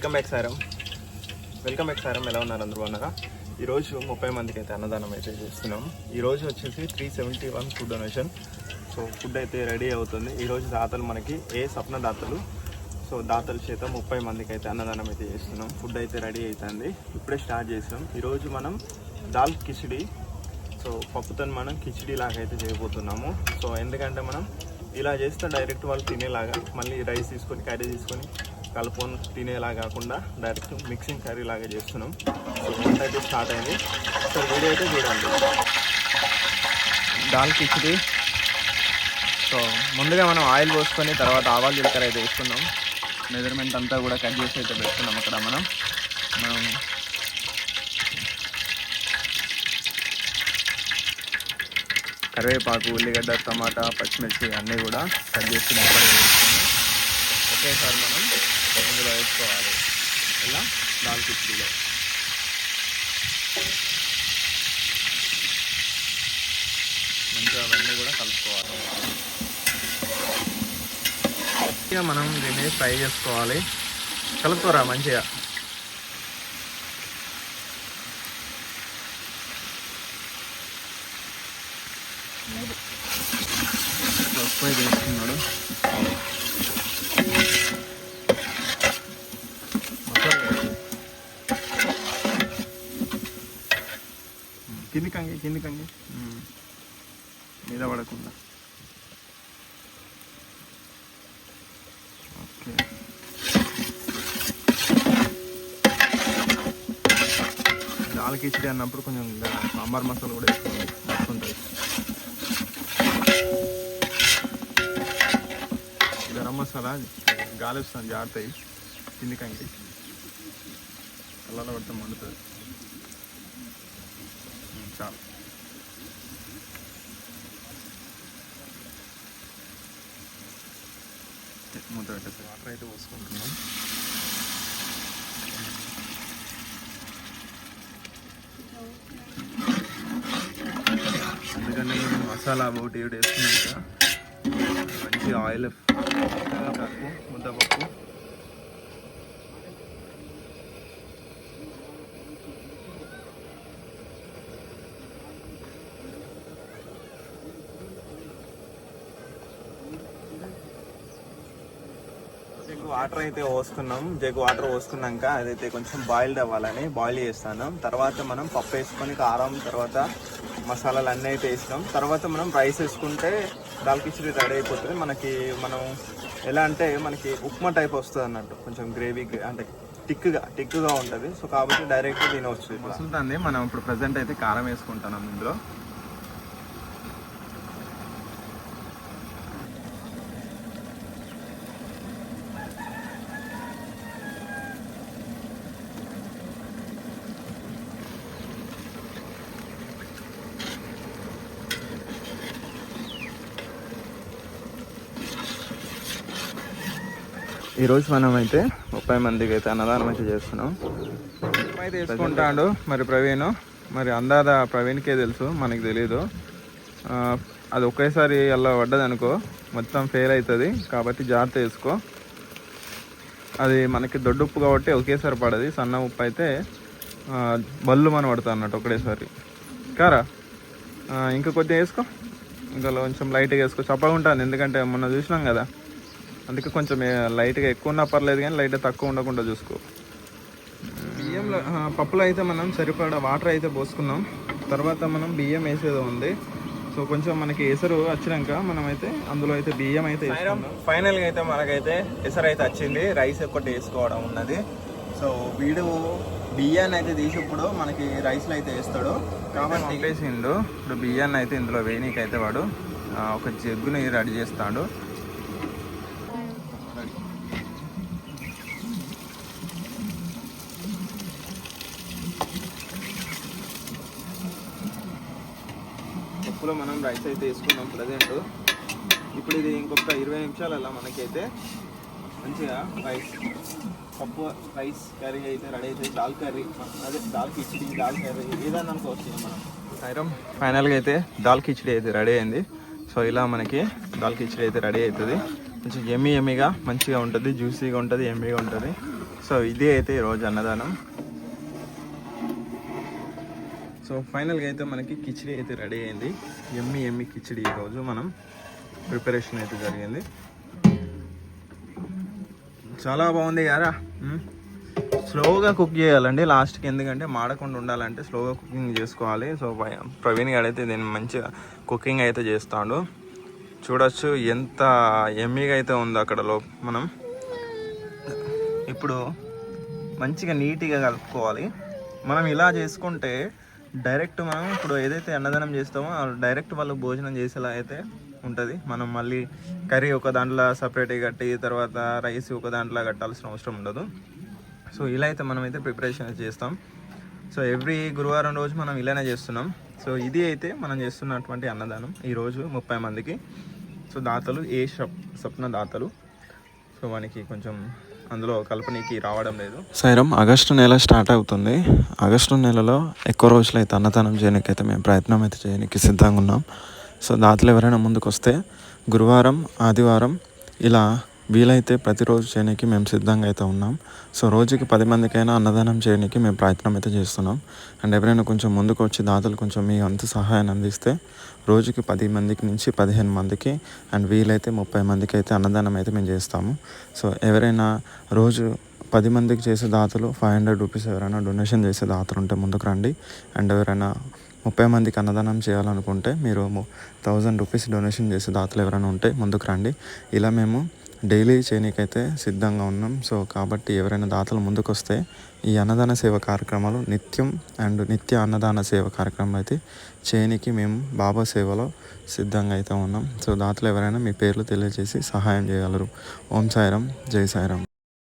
Welcome back సారం welcome back సారం ఎలా ఉన్నారు అందరూ? అన్నారా ఈరోజు ముప్పై మందికి అయితే అన్నదానం అయితే చేస్తున్నాం. ఈరోజు వచ్చేసి three seventy one food donation so food అయితే రెడీ అవుతుంది. ఈరోజు దాతలు మనకి ఏ స్వప్న దాతలు? సో దాతల చేత ముప్పై మందికి అయితే అన్నదానం అయితే చేస్తున్నాం. ఫుడ్ అయితే రెడీ అవుతుంది. ఇప్పుడే స్టార్ట్ చేసినాం. ఈరోజు మనం దాల్ కిచిడి సో పప్పుతో మనం కిచిడి లాగా అయితే చేయబోతున్నాము. సో ఎందుకంటే మనం ఇలా చేస్తే డైరెక్ట్ వాళ్ళు తినేలాగా మళ్ళీ రైస్ తీసుకొని కర్రీ తీసుకొని కలుపుకొని తినేలా కాకుండా డైరెక్ట్ మిక్సింగ్ కర్రీ లాగా చేస్తున్నాం. సో వంట అయితే స్టార్ట్ అయింది. సో వీడియో అయితే చూడండి. దాల్ కిచిడి. సో ముందుగా మనం ఆయిల్ పోసుకొని తర్వాత ఆవాలు జీలకర్ర అయితే వేసుకున్నాం మెజర్మెంట్ అంతా కూడా కట్ చేసి అయితే పెట్టుకున్నాం అక్కడ మనం. మనం కరివేపాకు ఉల్లిగడ్డ టమాటా పచ్చిమిర్చి అన్నీ కూడా కట్ చేసి ఒకేసారి మనం ఇందులో వేసుకోవాలి. ఇలా దాల్ కిచ్చిలో మంచిగా అవన్నీ కూడా కలుపుకోవాలి. మంచిగా మనం దీన్ని ఫ్రై చేసుకోవాలి. కలుపుకోరా మంచిగా? ఫ్రై కింది కంగి కింది కంగి. మీద పడకుండా. ఓకే. దాల్ కిచిడి అన్నప్పుడు కొంచెం సాంబార్ మసాలా కూడా వేసుకోవాలి వస్తుంటుంది గరం మసాలా గాలి వస్తుంది జారుతాయి కింది కంకి కళ్ళలో పడితే మండుతుంది. చాలు మూత పెట్టేసి వాటర్ అయితే పోసుకుంటున్నాం ఎందుకంటే మేము మసాలా ఒకటి ఏడు వేసుకున్నాక మంచి ఆయిల్ పప్పు ముద్దపప్పు. వాటర్ అయితే పోసుకున్నాం. జగ్ వాటర్ పోసుకున్నాక అదైతే కొంచెం బాయిల్డ్ అవ్వాలని బాయిల్ చేస్తాను. తర్వాత మనం పప్పు వేసుకొని కారం తర్వాత మసాలాలు అన్నీ అయితే వేసినాం. తర్వాత మనం రైస్ వేసుకుంటే దాల్ కిచడీ రెడీ అయిపోతుంది. మనకి మనం ఎలా అంటే మనకి ఉప్మా టైప్ వస్తుంది అన్నట్టు. కొంచెం గ్రేవీ అంటే టిక్గా టిక్గా ఉంటుంది. సో కాబట్టి డైరెక్ట్ తినవచ్చు వస్తుంది మనం ఇప్పుడు ప్రజెంట్ అయితే కారం వేసుకుంటాం ఇందులో. ఈరోజు మనం అయితే ముప్పై మందికి అయితే అన్నదానం అయితే చేస్తున్నాం. అయితే వేసుకుంటాడు మరి ప్రవీణ్. మరి అందాద ప్రవీణ్కే తెలుసు మనకి తెలియదు అది ఒకేసారి అలా పడ్డది అనుకో మొత్తం ఫెయిల్ అవుతుంది కాబట్టి జాగ్రత్త వేసుకో. అది మనకి దొడ్డు ఉప్పు కాబట్టి ఒకేసారి పడది సన్న ఉప్పు అయితే బళ్ళు బల్లు మన అన్నట్టు ఒకటేసారి కారా? ఇంకా కొద్దిగా వేసుకో. ఇంకా కొంచెం లైట్గా వేసుకో. చప్పగా ఉంటుంది ఎందుకంటే మొన్న చూసినాం కదా. అందుకే కొంచెం లైట్గా ఎక్కువ ఉన్నా పర్లేదు కానీ లైట్గా తక్కువ ఉండకుండా చూసుకో. బియ్యంలో పప్పులో అయితే మనం సరిపడా వాటర్ అయితే పోసుకున్నాం. తర్వాత మనం బియ్యం వేసేది ఉంది. సో కొంచెం మనకి ఎసరు వచ్చినాక మనం అయితే అందులో అయితే బియ్యం అయితే ఫైనల్గా అయితే మనకైతే ఎసరు అయితే వచ్చింది. రైస్ ఒకటి వేసుకోవడం ఉన్నది. సో వీడు బియ్యాన్ని అయితే తీసినప్పుడు మనకి రైస్లో అయితే వేస్తాడు. కాబట్టి వేసిండు ఇప్పుడు బియ్యాన్ని అయితే ఇందులో వేయనీకి అయితే వాడు ఒక జగ్గుని రెడీ చేస్తాడు. అప్పులో మనం రైస్ అయితే వేసుకున్నాం ప్రజెంట్ ఇప్పుడు ఇది ఇంకొక ఇరవై నిమిషాలలో మనకైతే మంచిగా రైస్ పప్పు రైస్ కర్రీ అయితే రెడీ అయితే దాల్ కర్రీ అదే దాల్ కిచిడి దాల్ కర్రీ ఏదన్నా అనుకోవచ్చు మనం. సైరం ఫైనల్గా అయితే దాల్ కిచిడి అయితే రెడీ అయింది. సో ఇలా మనకి దాల్ కిచిడి అయితే రెడీ అవుతుంది. కొంచెం ఎమ్మీ ఎమ్మీగా మంచిగా ఉంటుంది జ్యూసీగా ఉంటుంది ఎమ్మీగా ఉంటుంది. సో ఇదే అయితే ఈరోజు అన్నదానం. సో ఫైనల్గా అయితే మనకి కిచిడి అయితే రెడీ అయింది. ఎమ్మి ఎమ్మి కిచిడి ఈరోజు మనం ప్రిపరేషన్ అయితే జరిగింది. చాలా బాగుంది కదా స్లోగా కుక్ చేయాలండి లాస్ట్కి ఎందుకంటే మాడకుండా ఉండాలంటే స్లోగా కుకింగ్ చేసుకోవాలి. సో ప్రవీణ్ గారు అయితే దీన్ని మంచిగా కుకింగ్ అయితే చేస్తాడు. చూడొచ్చు ఎంత ఎమ్మీగా అయితే ఉందో అక్కడలో మనం ఇప్పుడు మంచిగా నీట్గా కలుపుకోవాలి. మనం ఇలా చేసుకుంటే డైరెక్ట్ మనం ఇప్పుడు ఏదైతే అన్నదానం చేస్తామో డైరెక్ట్ వాళ్ళు భోజనం చేసేలా అయితే ఉంటుంది. మనం మళ్ళీ కర్రీ ఒక దాంట్లో సపరేట్గా కట్టి తర్వాత రైస్ ఒక దాంట్లో కట్టాల్సిన అవసరం ఉండదు. సో ఇలా అయితే మనం అయితే ప్రిపరేషన్ చేస్తాం. సో ఎవ్రీ గురువారం రోజు మనం ఇలానే చేస్తున్నాం. సో ఇది అయితే మనం చేస్తున్నటువంటి అన్నదానం. ఈరోజు ముప్పై మందికి. సో దాతలు ఏ షప్ స్వప్న దాతలు సో వానికి కొంచెం అందులో కల్పనీకి రావడం లేదు. సైరం ఆగస్టు నెల స్టార్ట్ అవుతుంది. ఆగస్టు నెలలో ఎక్కువ రోజులు అయితే అన్నదానం చేయడానికి అయితే మేము ప్రయత్నం అయితే చేయడానికి సిద్ధంగా ఉన్నాం. సో దాతలు ఎవరైనా ముందుకు వస్తే గురువారం ఆదివారం ఇలా వీలైతే ప్రతిరోజు చేయడానికి మేము సిద్ధంగా అయితే ఉన్నాం. సో రోజుకి పది మందికైనా అన్నదానం చేయడానికి మేము ప్రయత్నం అయితే చేస్తున్నాం. అండ్ ఎవరైనా కొంచెం ముందుకు వచ్చి దాతలు కొంచెం మీ అంత సహాయాన్ని అందిస్తే రోజుకి పది మందికి నుంచి పదిహేను మందికి అండ్ వీలైతే ముప్పై మందికి అయితే అన్నదానం అయితే మేము చేస్తాము. సో ఎవరైనా రోజు పది మందికి చేసే దాతలు ఫైవ్ హండ్రెడ్ రూపీస్ ఎవరైనా డొనేషన్ చేసే దాతలు ఉంటే ముందుకు రండి. అండ్ ఎవరైనా ముప్పై మందికి అన్నదానం చేయాలనుకుంటే మీరు థౌజండ్ రూపీస్ డొనేషన్ చేసే దాతలు ఎవరైనా ఉంటే ముందుకు రండి. ఇలా మేము డైలీ చేయనీకైతే సిద్ధంగా ఉన్నాం. సో కాబట్టి ఎవరైనా దాతలు ముందుకొస్తే ఈ అన్నదాన సేవ కార్యక్రమాలు నిత్యం అండ్ నిత్య అన్నదాన సేవ కార్యక్రమం అయితే చేయనికి మేము బాబా సేవలో సిద్ధంగా అయితే ఉన్నాం. సో దాతలు ఎవరైనా మీ పేర్లు తెలియజేసి సహాయం చేయగలరు. ఓం సాయిరాం జై సాయిరాం